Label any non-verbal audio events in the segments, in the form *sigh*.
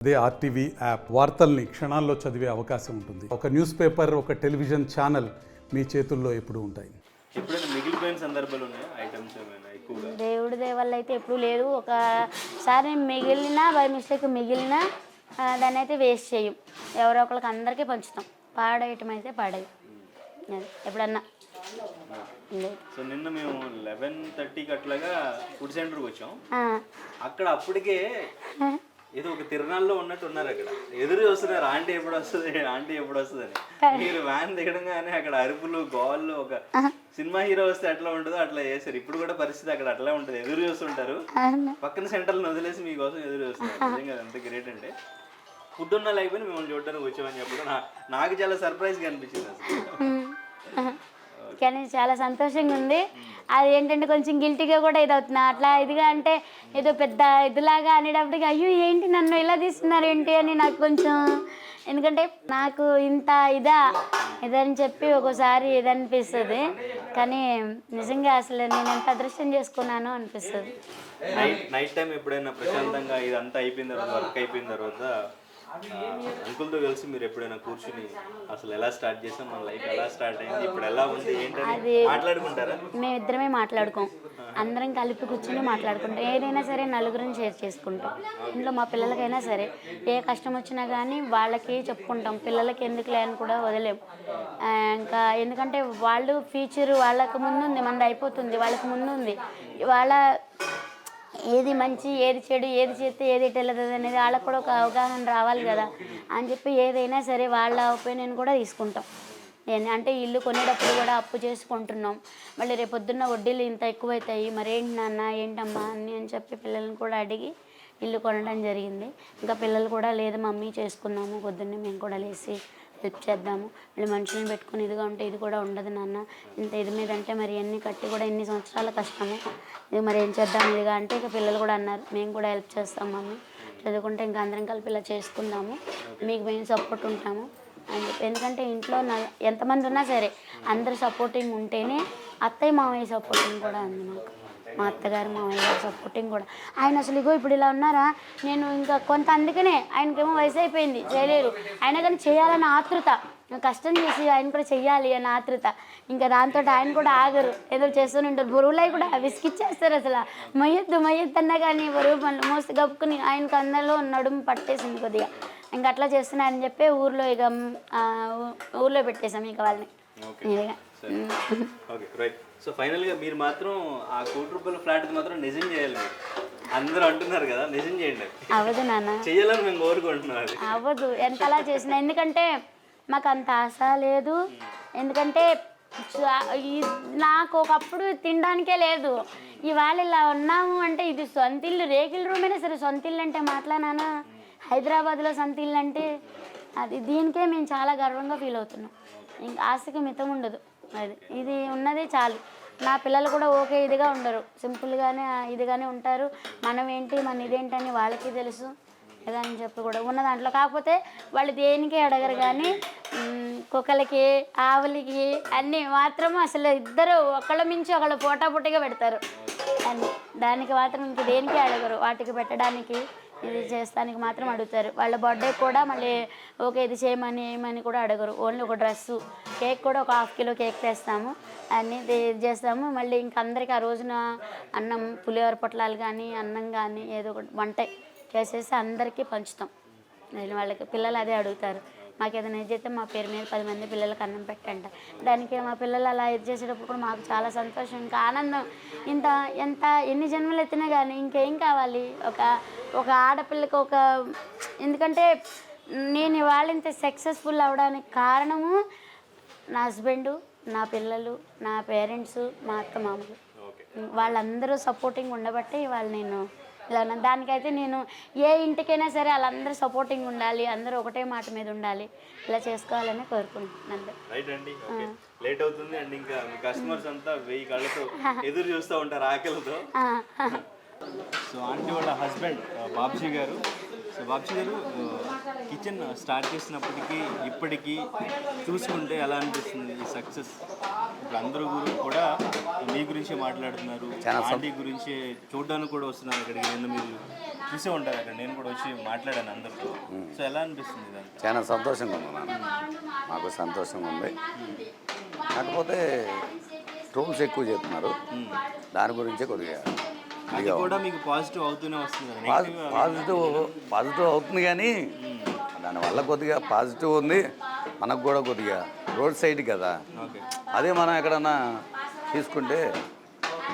అదే RTV app వార్తల్ని క్షణాల్లో చదివే అవకాశం ఉంటుంది. ఒక న్యూస్ పేపర్ ఒక టెలివిజన్ ఛానల్ మీ చేతుల్లో ఎప్పుడూ ఉంటాయి. ఎప్పుడైనా మిగిలిపోయిన సందర్భాలు ఉన్నాయా? ఐటమ్స్ ఏమైనా ఎక్కువగా? దేవుడి దేవల్ల అయితే ఎప్పుడు లేదు. ఒకసారి మిగిలిన బై మిస్టేక్ మిగిలిన దాన్ని అయితే వేస్ట్ చేయం. ఎవరో ఒకరికి అందరికీ పంచుతాం. పాడేయటం అయితే పాడేయం. అది ఎప్పుడన్నా. లేదు. సో నిన్న మేము లెవెన్ థర్టీకి అట్లాగా ఫుడ్ సెంటర్కి వచ్చాం. ఆ, అక్కడ అప్పటికే *laughs* ఏదో ఒక తిరణాల్లో ఉన్నట్టు ఉన్నారు అక్కడ. ఎదురు చూస్తున్నారు ఆంటీ ఎప్పుడు వస్తుంది ఆంటీ ఎప్పుడు వస్తుంది అని. మీరు వ్యాన్ దిగడంగానే అక్కడ అరుపులు గోళ్ళు ఒక సినిమా హీరో వస్తే ఎట్లా ఉంటుందో అట్లా చేశారు. ఇప్పుడు కూడా పరిస్థితి అక్కడ అట్లా ఉంటుంది. ఎదురు చూస్తుంటారు. పక్కన సెంటర్లను వదిలేసి మీకోసం ఎదురు చూస్తున్నారు. నిజంగా అది ఎంత గ్రేట్ అంటే. ఫుడ్ ఉన్నా లేకపోయినా మిమ్మల్ని చూడడానికి వచ్చామని చెప్పడం నాకు చాలా సర్ప్రైజ్గా అనిపించింది అసలు. కానీ చాలా సంతోషంగా ఉంది. అది ఏంటంటే కొంచెం గిల్టీగా కూడా ఇది అవుతున్నా. అట్లా ఇదిగా అంటే ఏదో పెద్ద ఇదిలాగా అనేటప్పటికి అయ్యో ఏంటి నన్ను ఇలా తీస్తున్నారు ఏంటి? అని నాకు కొంచెం ఎందుకంటే నాకు ఇంత ఇదా ఇదని చెప్పి ఒక్కోసారి ఇది అనిపిస్తుంది కానీ నిజంగా అసలు నేను ఎంత అదృష్టం చేసుకున్నాను అనిపిస్తుంది. నైట్ టైం ఎప్పుడైనా ప్రశాంతంగా ఇదంతా అయిపోయిన తర్వాత వర్క్ అయిపోయిన తర్వాత అంకుల్తో కలిసి మీరు ఎప్పుడైనా కూర్చుని అసలు ఎలా స్టార్ట్ చేసాం? మన లైఫ్ ఎలా స్టార్ట్ అయింది? ఇప్పుడు ఎలా ఉంది? ఏంటని మాట్లాడుకుంటారా? మేమిద్దరమే మాట్లాడుకోం. అందరం కలిపి కూర్చొని మాట్లాడుకుంటాం. ఏదైనా సరే నలుగురిని షేర్ చేసుకుంటాం. ఇంట్లో మా పిల్లలకైనా సరే. ఏ కష్టం వచ్చినా కానీ వాళ్ళకి చెప్పుకుంటాం. పిల్లలకి ఎందుకులే అని కూడా వదిలేం. ఆ, ఇంకా ఎందుకంటే వాళ్ళు ఫ్యూచర్ వాళ్ళకి ముందు ఉంది మనది అయిపోతుంది. వాళ్ళకి ముందు ఉంది వాళ్ళ ఏది మంచి ఏది చెడు ఏది చేస్తే ఏది ఎట్టలేదు అనేది వాళ్ళకు కూడా ఒక అవగాహన రావాలి కదా. అని చెప్పి ఏదైనా సరే వాళ్ళ ఒపీనియన్ కూడా తీసుకుంటాం. అంటే ఇల్లు కొనేటప్పుడు కూడా అప్పు చేసుకుంటున్నాం. మళ్ళీ రేపు పొద్దున్న వడ్డీలు ఇంత ఎక్కువైతాయి. మరి ఏంటి నాన్న ఏంటమ్మా అని అని చెప్పి పిల్లల్ని కూడా అడిగి ఇల్లు కొనడం జరిగింది. ఇంకా పిల్లలు కూడా లేదు మమ్మీ చేసుకున్నాము పొద్దున్నే మేము కూడా లేచి హెల్ప్ చేద్దాము. మళ్ళీ మనుషులను పెట్టుకుని ఇదిగా ఉంటే ఇది కూడా ఉండదు నాన్న. ఇంత ఇది మీద అంటే మరి ఎన్ని కట్టి కూడా ఇన్ని సంవత్సరాల కష్టము. ఇది మరి ఏం చేద్దాం ఇదిగా అంటే ఇక పిల్లలు కూడా అన్నారు మేము కూడా హెల్ప్ చేస్తాం మమ్మీ. చదువుకుంటే ఇంకా అందరం కలిపి ఇలా చేసుకుందాము. మీకు మేము సపోర్ట్ ఉంటాము అని చెప్పి. ఎందుకంటే ఇంట్లో నా ఎంతమంది ఉన్నా సరే అందరు సపోర్టింగ్ ఉంటేనే అత్తయ్య మామయ్య సపోర్టింగ్ కూడా ఉంది నాకు మా అత్తగారు మామయ్య గారు సపోర్టింగ్ కూడా. ఆయన అసలు ఇగో ఇప్పుడు ఇలా ఉన్నారా? నేను ఇంకా కొంత అందుకనే ఆయనకేమో వయసు అయిపోయింది చేయలేరు అయినా కానీ చేయాలన్న ఆతృత. కష్టం చేసి ఆయన కూడా చెయ్యాలి అన్న ఆతృత. ఇంకా దాంతో ఆయన కూడా ఆగరు. ఏదో చేస్తూనే ఉంటారు. బరువులై కూడా విసిగిచ్చేస్తారు అసలు. మయ్యొద్దు మయ్యొద్దు అన్నా కానీ బరువు పనులు మోసి గప్పుకుని ఆయనకు అందరిలో నడుము పట్టేసింది కొద్దిగా. ఇంకా అట్లా చేస్తున్నారని చెప్పి ఊర్లో ఇక ఊర్లో పెట్టేశాం ఇక వాళ్ళని. ఓకే. రైట్ సో ఫైనల్గా మీరు మాత్రం ఆ కోటి రూపాయల ఫ్లాట్ మాత్రం నిజం చేయాలి మీరు. అందరూ అంటున్నారు కదా నిజం చేయండి. అవ్వదు నాన్న. చేయాలని మేము కోరుకుంటున్నాం అది. అవ్వదు ఎంతలా చేసినా. ఎందుకంటే మాకు అంత ఆశ లేదు. ఎందుకంటే నాకు ఒకప్పుడు తినడానికే లేదు. ఇవాళ ఇలా ఉన్నాము అంటే ఇది సొంత ఇల్లు రేకుల రూమ్ అయినా సరే సొంత ఇల్లు అంటే మాట్లాడానా హైదరాబాద్లో సొంత ఇల్లు అంటే అది దీనికే మేము చాలా గర్వంగా ఫీల్ అవుతున్నాం. ఇంకా ఆశకి మితం ఉండదు. అది ఇది ఉన్నదే చాలు. నా పిల్లలు కూడా ఓకే ఇదిగా ఉండరు. సింపుల్గానే ఇదిగానే ఉంటారు. మనం ఏంటి మన ఇదేంటని వాళ్ళకి తెలుసు. ఏదో అని చెప్పి కూడా ఉన్న దాంట్లో. కాకపోతే వాళ్ళు దేనికి అడగరు కానీ కుక్కలకి ఆవులకి అన్నీ మాత్రం అసలు ఇద్దరు ఒకళ్ళ మించి ఒకళ్ళు పోటాపోటీగా పెడతారు. అన్ని. దానికి మాత్రం ఇంక దేనికి అడగరు. వాటికి పెట్టడానికి ఇది చేస్తానికి మాత్రం అడుగుతారు. వాళ్ళ బర్త్డే కూడా మళ్ళీ ఓకే ఇది చేయమని ఏమని కూడా అడగరు. ఓన్లీ ఒక డ్రెస్సు కేక్ కూడా ఒక హాఫ్ కిలో కేక్ తెస్తాము. అన్నీ ఇది చేస్తాము. మళ్ళీ ఇంక అందరికి ఆ రోజున అన్నం పులిహోర పొట్లాలు కానీ అన్నం కానీ ఏదో ఒకటి వంట చేసేసి అందరికీ పంచుతాం. నేను వాళ్ళకి పిల్లలు అదే అడుగుతారు. మాకు ఏదైనా ఇది చేస్తే మా పేరు మీద పది మంది పిల్లలకి అన్నం పెట్టంట. దానికి మా పిల్లలు అలా ఇది చేసేటప్పుడు కూడా మాకు చాలా సంతోషం ఇంకా ఆనందం. ఇంత ఎంత ఎన్ని జన్మలు ఎత్తినా కానీ ఇంకేం కావాలి? ఒక ఒక ఆడపిల్లకి ఒక ఎందుకంటే నేను ఇవాళ ఇంత సక్సెస్ఫుల్ అవడానికి కారణము నా హస్బెండు నా పిల్లలు నా పేరెంట్స్ మా అత్త మామలు. వాళ్ళందరూ సపోర్టింగ్ ఉండబట్టే ఇవాళ నేను ఇలా దానికైతే నేను ఏ ఇంటికైనా సరే వాళ్ళందరూ సపోర్టింగ్ ఉండాలి అందరూ ఒకటే మాట మీద ఉండాలి. ఇలా చేసుకోవాలని కోరుకుంటున్నాను. రైట్ అండి. లేట్ అవుతుంది అండ్ ఇంకా కస్టమర్స్ అంతా వెయ్యి కళ్ళతో *laughs* ఎదురు చూస్తూ ఉంటారు ఆకలితో. సో ఆంటీ వాళ్ళ హస్బెండ్ బాబ్జీ గారు. సో బాబ్జీ గారు కిచెన్ స్టార్ట్ చేసినప్పటికీ ఇప్పటికీ చూసుకుంటే ఎలా అనిపిస్తుంది ఈ సక్సెస్ ఇప్పుడు అందరూ కూడా మీ గురించి మాట్లాడుతున్నారు. ఆంటీ గురించి చూడడానికి కూడా వస్తున్నారు అక్కడికి నేను మీరు చూసే ఉంటారు అక్కడ. నేను కూడా వచ్చి మాట్లాడాను అందరితో. సో ఎలా అనిపిస్తుంది ఇదంతా? చాలా సంతోషంగా ఉంది నాన్న. మాకు సంతోషంగా ఉంది. కాకపోతే ట్రోల్స్ ఎక్కువ చెప్తున్నారు దాని గురించే కొద్దిగా అది కూడా మీకు పాజిటివ్ అవుతూనే వస్తుంది పాజిటివ్ పాజిటివ్ అవుతుంది కానీ దానివల్ల కొద్దిగా పాజిటివ్ ఉంది. మనకు కూడా కొద్దిగా రోడ్ సైడ్ కదా. అదే మనం ఎక్కడన్నా తీసుకుంటే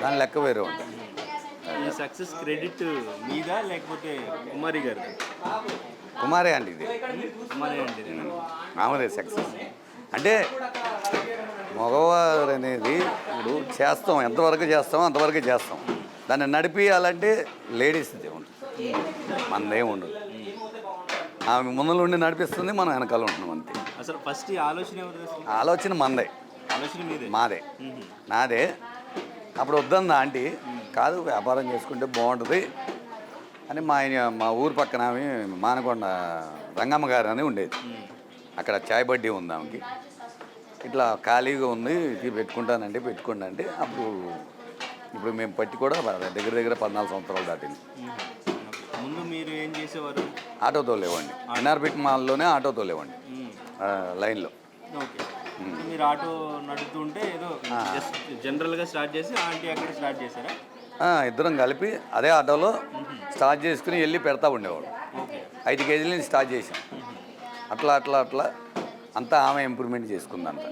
దాని లెక్క వేరే ఉంటుంది. ఈ సక్సెస్ క్రెడిట్ మీదా లేకపోతే కుమారి గారు కుమారే అండి ఇది. కుమారి అంటే మామూలే సక్సెస్. అంటే మగవారు అనేది ఇప్పుడు చేస్తాం ఎంతవరకు చేస్తామో అంతవరకు చేస్తాం. దాన్ని నడిపియాలంటే లేడీస్ ఉంటుంది మనదేం ఉండదు. ఆమె ముందులో ఉండి నడిపిస్తుంది మనం వెనకాల ఉంటున్నాం అసలు ఫస్ట్ ఆలోచన ఆలోచన మందే. ఆలోచన మీదే. నాదే. అప్పుడు వద్దంది ఆంటీ. కాదు వ్యాపారం చేసుకుంటే బాగుంటుంది అని మా ఆయన మా ఊరు పక్కన ఆమె మానకొండ రంగమ్మ గారు అని ఉండేది. అక్కడ చాయ్ బడ్డీ ఉంది ఆమెకి. ఇట్లా ఖాళీగా ఉంది ఇది పెట్టుకుంటానంటే పెట్టుకోండి అంటే అప్పుడు ఇప్పుడు మేము పట్టి కూడా దగ్గర దగ్గర పద్నాలుగు సంవత్సరాలు దాటింది. ముందు మీరు ఏం చేసేవారు? ఆటో. తోలేవండి ఎన్ఆర్బిట్ మాల్లోనే ఆటో తోలేవండి మ్మ్. ఆ, లైన్లో. ఓకే. మీరు ఆటో నడుపుతుంటే ఏదో జస్ట్ జనరల్గా స్టార్ట్ చేసి ఆంటీ అక్కడ స్టార్ట్ చేశారా? ఇద్దరం కలిపి అదే ఆటోలో స్టార్ట్ చేసుకుని వెళ్ళి పెడతా ఉండేవాడు. ఓకే. ఐదు కేజీల నుంచి స్టార్ట్ చేసాం అట్లా అట్లా అట్లా అంతా ఆమె ఇంప్రూవ్మెంట్ చేసుకుందంట.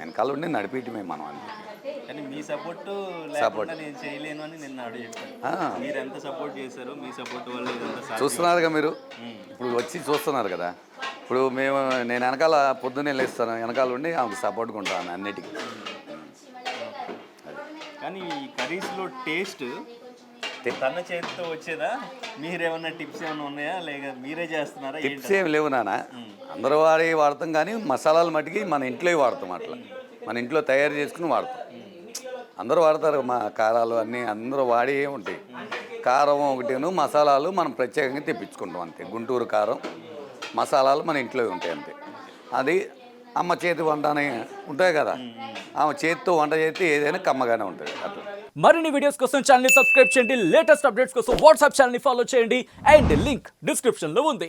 వెనకాల ఉండి నడిపించమే మనం అంతే కానీ మీ సపోర్ట్ లేకుండా నేను చేయలేను అని నిన్న అడుగు చెప్పాను ఆ, మీరు ఎంత సపోర్ట్ చేశారో మీ సపోర్ట్ వల్ల. చూస్తున్నారుగా మీరు? ఇప్పుడు వచ్చి చూస్తున్నారు కదా. ఇప్పుడు మేము నేను వెనకాల పొద్దున్నే లేస్తాను. వెనకాల ఉండి ఆమెకు సపోర్ట్గా ఉంటాను అన్నిటికీ. కానీ కర్రీస్లో టేస్ట్ తన చేతితో వచ్చేదా? మీరేమన్నా టిప్స్ ఏమైనా ఉన్నాయా? లేక మీరే చేస్తున్నారా? టిప్స్ ఏమి లేవు నాన్న. అందరూ వాడి వాడతాం కానీ మసాలాలు మట్టుకి మన ఇంట్లో వాడతాం అట్లా. మన ఇంట్లో తయారు చేసుకుని వాడతాం. అందరూ వాడతారు మా కారాలు అన్నీ అందరూ వాడి ఉంటాయి. కారం ఒకటిను మసాలాలు మనం ప్రత్యేకంగా తెప్పించుకుంటాం అంతే. గుంటూరు కారం మసాలాలు మన ఇంట్లో ఉంటాయి అంతే. అది అమ్మ చేతి వంట అని ఉంటాయి కదా? ఆమె చేతితో వంట చేస్తే ఏదైనా కమ్మగానే ఉంటుంది. అట్లా. మరిన్ని వీడియోస్ కోసం ఛానల్ సబ్స్క్రైబ్ చేయండి. లేటెస్ట్ అప్డేట్స్ కోసం వాట్సాప్ ఛానల్ని ఫాలో చేయండి. అండ్ లింక్ డిస్క్రిప్షన్లో ఉంది.